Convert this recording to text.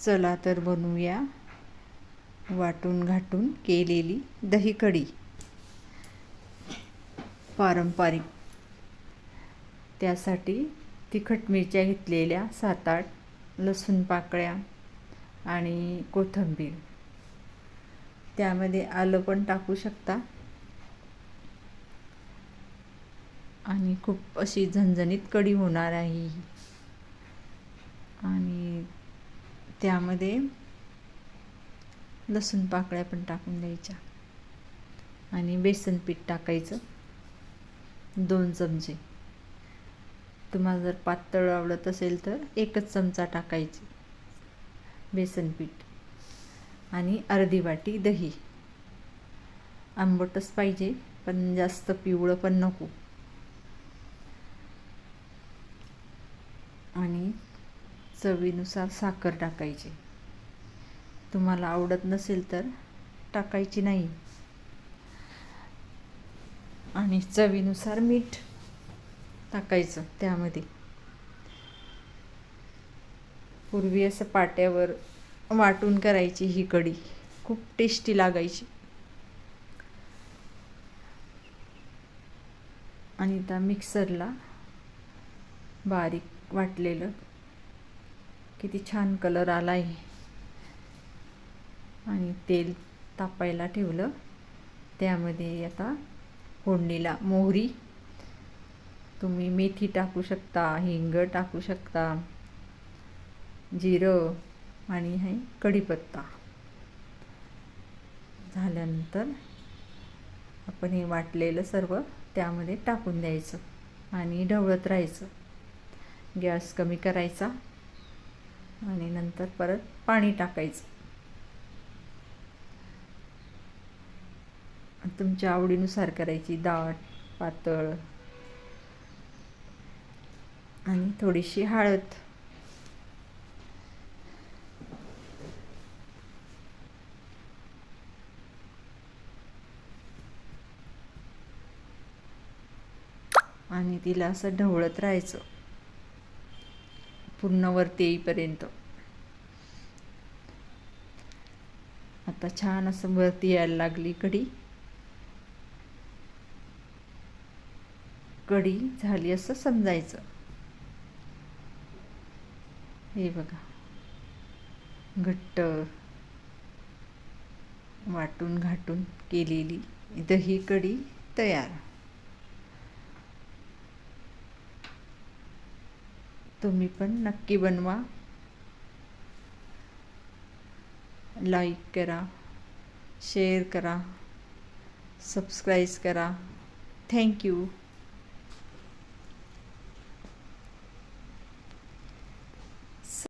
चला तर बनवूया वाटून घाटून केलेली दही कढी. पारंपरिक. त्यासाठी तिखट मिरच्या घेतलेल्या सात आठ लसूण पाकळ्या आणि कोथिंबीर. त्यामध्ये आलं पण टाकू शकता. आणि खूप अशी झणझणीत कढी होणार आहे आणि त्यामध्ये लसूण पाकळ्या पण टाकून द्यायच्या. आणि बेसन पीठ टाकायचं. दोन चमचे. तुम्हाला जर पातळ आवडत असेल तर एकच चमचा टाकायची. बेसन पीठ. आणि अर्धी वाटी दही. आंबटच पाहिजे पण जास्त पिवळं पण नको. आणि चवीनुसार साखर टाकायची. तुम्हाला आवडत नसेल तर टाकायची नाही. आणि चवीनुसार मीठ टाकायचं त्यामध्ये. पूर्वी असं पाट्यावर वाटून करायची ही कढी. खूप टेस्टी लागायची. आणि त्या मिक्सरला बारीक वाटलेलं किती छान कलर आला आहे आणि तेल तापायला ठेवलं. त्यामध्ये आता फोडणीला मोहरी. तुम्ही मेथी टाकू शकता हिंग टाकू शकता जिरं आणि हे कढीपत्ता. झाल्यानंतर आपण हे वाटलेलं सर्व त्यामध्ये टाकून द्यायचं आणि ढवळत राहायचं. गॅस कमी करायचा. आणि नंतर परत पाणी टाकायचं. तुमच्या आवडीनुसार करायची दाट पातळ. आणि थोडीशी हळद. आणि तिला असं ढवळत राहायचं. पूर्ण वरती येईपर्यंत. आता छान असं वरती यायला लागली कढी कढी झाली असं समजायचं. हे बघा. घट्ट वाटून घाटून केलेली दही कढी तयार. तुम्ही नक्की बनवा. लाईक करा शेयर करा सबस्क्राईब करा. थँक्यू